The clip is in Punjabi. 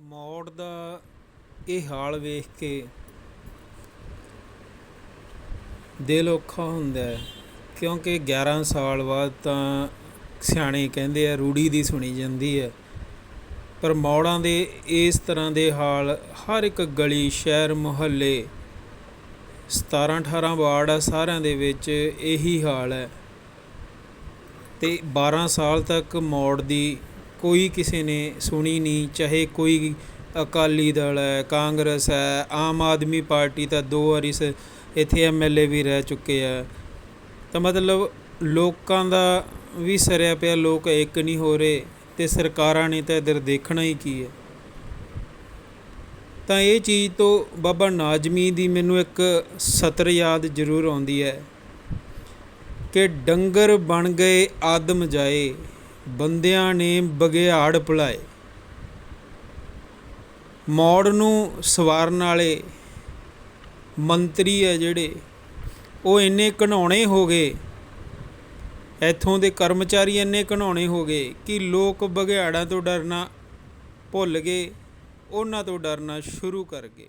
ਮੌੜ ਦਾ ਇਹ ਹਾਲ ਵੇਖ ਕੇ ਦਿਲ ਔਖਾ ਹੁੰਦਾ ਹੈ, ਕਿਉਂਕਿ 11 ਸਾਲ ਬਾਅਦ ਤਾਂ ਸਿਆਣੇ ਕਹਿੰਦੇ ਆ, ਰੂੜੀ ਦੀ ਸੁਣੀ ਜਾਂਦੀ ਹੈ। ਪਰ ਮੌੜਾਂ ਦੇ ਇਸ ਤਰ੍ਹਾਂ ਦੇ ਹਾਲ, ਹਰ ਇੱਕ ਗਲੀ, ਸ਼ਹਿਰ, ਮੁਹੱਲੇ 17 18 ਵਾਰਡ ਆ, ਸਾਰਿਆਂ ਦੇ ਵਿੱਚ ਇਹੀ ਹਾਲ ਹੈ। ਤੇ 12 ਸਾਲ ਤੱਕ ਮੌੜ ਦੀ ਕੋਈ ਕਿਸੇ ਨੇ ਸੁਣੀ ਨਹੀਂ, ਚਾਹੇ ਕੋਈ ਅਕਾਲੀ ਦਲ ਹੈ, ਕਾਂਗਰਸ ਹੈ, ਆਮ ਆਦਮੀ ਪਾਰਟੀ ਤਾਂ ਦੋ ਵਾਰੀ ਸ ਇੱਥੇ ਐਮਐਲਏ ਵੀ ਰਹਿ ਚੁੱਕੇ ਆ। ਤਾਂ ਮਤਲਬ ਲੋਕਾਂ ਦਾ ਵੀ ਸਰਿਆ ਪਿਆ, ਲੋਕ ਇੱਕ ਨਹੀਂ ਹੋ ਰਹੇ ਤੇ ਸਰਕਾਰਾਂ ਨੇ ਤਾਂ ਇੱਧਰ ਦੇਖਣਾ ਹੀ ਕੀ ਹੈ। ਤਾਂ ਇਹ ਚੀਜ਼ ਤੋਂ ਬਾਬਾ ਨਾਜ਼ਮੀ ਦੀ ਮੈਨੂੰ ਇੱਕ ਸਤਰ ਯਾਦ ਜ਼ਰੂਰ ਆਉਂਦੀ ਹੈ ਕਿ ਡੰਗਰ ਬਣ ਗਏ, ਆਦਮ ਜਾਏ। ਬੰਦਿਆਂ ਨੇ ਬਗਿਆੜ ਭੁਲਾਏ ਮੌੜ ਨੂੰ ਸਵਾਰਨ ਵਾਲੇ ਮੰਤਰੀ ਹੈ ਜਿਹੜੇ, ਉਹ ਇੰਨੇ ਘਣਾਉਣੇ ਹੋ ਗਏ। ਇੱਥੋਂ ਦੇ ਕਰਮਚਾਰੀ ਇੰਨੇ ਘਣਾਉਣੇ ਹੋ ਗਏ ਕਿ ਲੋਕ ਬਗਿਆੜਾਂ ਤੋਂ ਡਰਨਾ ਭੁੱਲ ਗਏ, ਉਹਨਾਂ ਤੋਂ ਡਰਨਾ ਸ਼ੁਰੂ ਕਰ ਗਏ।